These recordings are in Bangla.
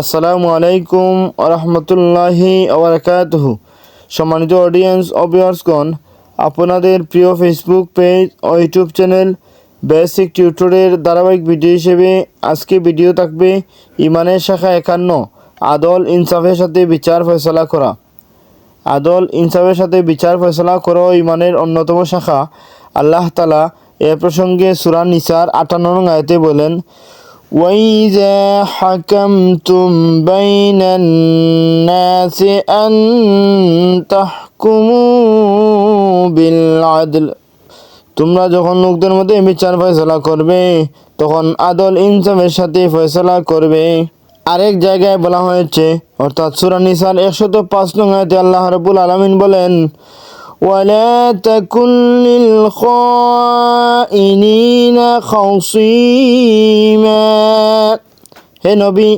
আসসালামু আলাইকুম আরহামতুল্লাহি আবরকাতহ সম্মানিত অডিয়েন্স অবিয়ার্সগণ আপনাদের প্রিয় ফেসবুক পেজ ও ইউটিউব চ্যানেল বেসিক টিউটোরের ধারাবাহিক ভিডিও হিসেবে আজকে ভিডিও থাকবে ইমানের শাখা একান্ন, আদল ইনসাফের সাথে বিচার ফয়সলা করা। আদল ইনসাফের সাথে বিচার ফয়সলা করো ইমানের অন্যতম শাখা। আল্লাহ তালা এ প্রসঙ্গে সুরান নিসার আটান্ন নং আয়তে বলেন وإذا حكمتم بين الناس أن تحكموا بالعدل তোমরা যখন লোকদের মধ্যে বিচার ফয়সলা করবে তখন আদল ইনসাফের সাথে ফয়সলা করবে আরেক জায়গায় বলা হয়েছে অর্থাৎ সুরা নিসার একশত পাঁচ নং আয়াতে আল্লাহ রাব্বুল আলামিন বলেন ولا تكن للخائنين خصيما হে নবী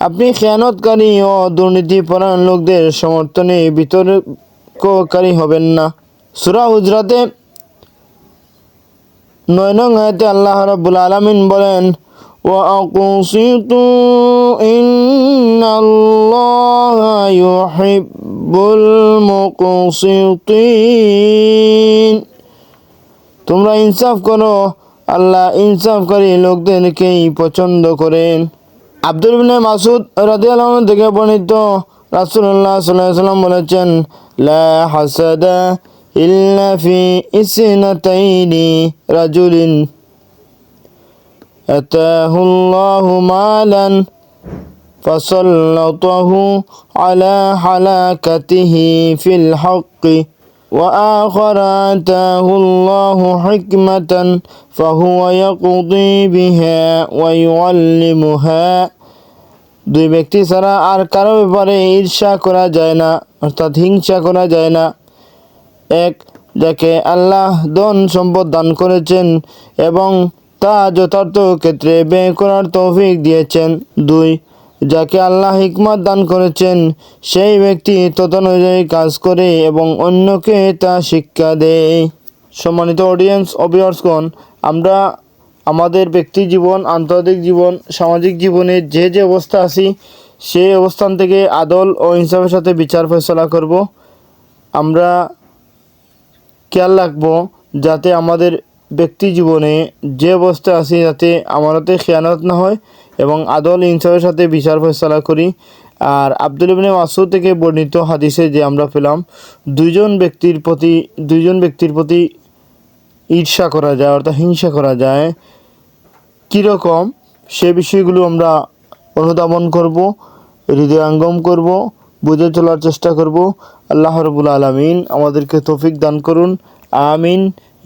আপনি খেয়ানতকারী ও দুর্নীতিপরায়ণ লোকদের সমর্থনে বিতর্ককারী হবেন না সুরা হুজরাতে নয় নং আয়াতে আল্লাহ রাব্বুল আলামিন বলেন وأقسطوا إن الله يحب المقسطين তোমরা ইনসাফ করো, আল্লাহ ইনসাফকারী লোকদেরকেই পছন্দ করেন। আব্দুল বিন মাসুদ রাজি আলম থেকে বর্ণিত রাসুল্লাহ সাল্লাম বলেছেন, লা হাসাদা ইল্লা ফি ইসনাতাইনি রাজুলিন আতাহুল্লাহু মালান فسلطه على حلاكته في الحق وآخر آتاه الله حكمة فهو يقضي بها ويعلمها দুই ব্যক্তি ছাড়া আর কারো ব্যাপারে ঈর্ষা করা যায় না অর্থাৎ হিংসা করা যায় না এক যাকে আল্লাহ ধন সম্পদ দান করেছেন এবং তা যথার্থ ক্ষেত্রে ব্যয় করার তৌফিক দিয়েছেন দুই যাকে আল্লাহ হিকমত দান করেছেন, সেই ব্যক্তি তদনুযায়ী কাজ করে এবং অন্যকে তা শিক্ষা দেয়। সম্মানিত অডিয়েন্স অবিয়ার্সগণ আমরা আমাদের ব্যক্তি জীবন, আন্তর্জাতিক জীবন, সামাজিক জীবনে যে যে অবস্থা আছি, সেই অবস্থান থেকে আদল ও ইনসাফের সাথে বিচার ফয়সলা করব। আমরা খেয়াল রাখব যাতে আমাদের ব্যক্তি জীবনে যে অবস্থা আছি যাতে আমারতে খেয়ানত না হয় এবং আদল ইনসাফের সাথে বিচার ফয়সলা করি। আর আব্দুল ইবনে মাসুদ থেকে বর্ণিত হাদিসে যে আমরা পেলাম, দুইজন ব্যক্তির প্রতি, দুইজন ব্যক্তির প্রতি ঈর্ষা করা যায়, অর্থাৎ হিংসা করা যায়। কীরকম সে বিষয়গুলো আমরা অনুধাবন করব, হৃদয়াঙ্গম করব, বুঝে চলার চেষ্টা করব। আল্লাহ রবুল আলমিন আমাদেরকে তৌফিক দান করুন। আমিন।